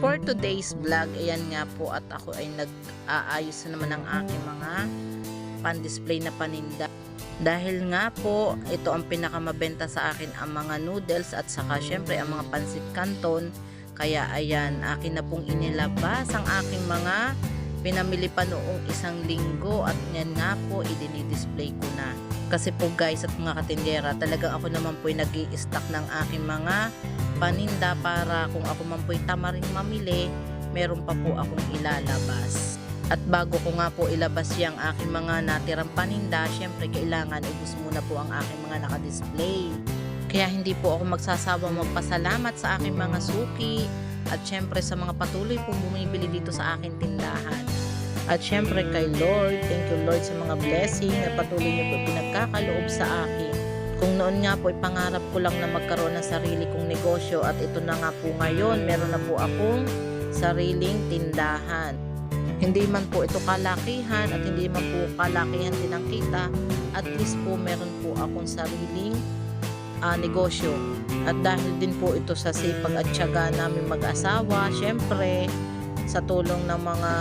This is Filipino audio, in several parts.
for today's vlog, ayan nga po at ako ay nag-aayos na naman ng aking mga pan-display na paninda. Dahil nga po, ito ang pinakamabenta sa akin ang mga noodles at saka syempre ang mga pansit canton. Kaya ayan, akin na pong inilabas ang aking mga pinamili pa noong isang linggo at yan nga po, idinidisplay ko na. Kasi po guys at mga katindera, talagang ako naman po nag stock ng aking mga paninda para kung ako man po'y tama rin mamili, meron pa po akong ilalabas. At bago ko nga po ilabas yung aking mga natirang paninda, syempre kailangan ubus muna po ang aking mga nakadisplay. Kaya hindi po ako magsasawa magpasalamat sa aking mga suki at syempre sa mga patuloy pong bumibili dito sa aking tindahan. At syempre kay Lord, thank you Lord sa mga blessing na patuloy niyo po pinagkakaloob sa akin. Kung noon nga po, pangarap ko lang na magkaroon ng sarili kong negosyo at ito na nga po ngayon, meron na po akong sariling tindahan. Hindi man po ito kalakihan at hindi man po kalakihan din ang kita, at least po meron po akong sariling ah, negosyo. At dahil din po ito sa sipag at tiyaga namin mag-asawa, syempre, sa tulong ng mga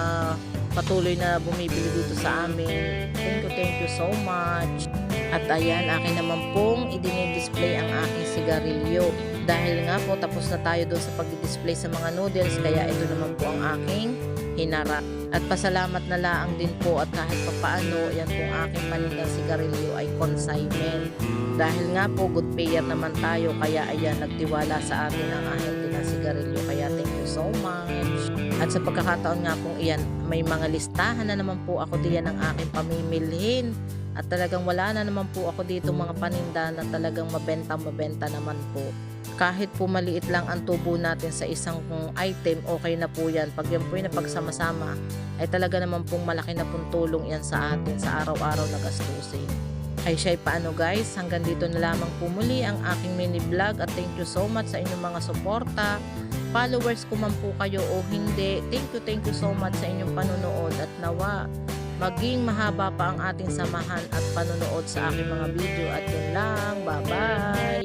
patuloy na bumibili dito sa amin. Thank you, thank you so much. At ayan, akin naman pong idinidisplay ang aking sigarilyo. Dahil nga po, tapos na tayo doon sa pag-display sa mga noodles, kaya ito naman po ang aking hinarap. At pasalamat na laang din po at kahit papaano, yan pong aking panindang sigarilyo ay consignment. Dahil nga po, good payer naman tayo, kaya ayan, nagtiwala sa atin ang ahente ng sigarilyo. Kaya thank you so much. At sa pagkakataon nga pong iyan, may mga listahan na naman po ako diyan ng aking pamimilhin. At talagang wala na naman po ako dito mga paninda na talagang mabenta-mabenta naman po. Kahit po maliit lang ang tubo natin sa isang item, okay na po yan. Pag yan po yung napagsama-sama, ay talaga naman pong malaki na pong tulong yan sa atin sa araw-araw na gastusin. Ay siya paano guys, hanggang dito na lamang po muli ang aking mini vlog at thank you so much sa inyong mga suporta. Followers ko man po kayo o hindi, thank you, thank you so much sa inyong panonood at nawa maging mahaba pa ang ating samahan at panonood sa aking mga video at yun lang, bye bye!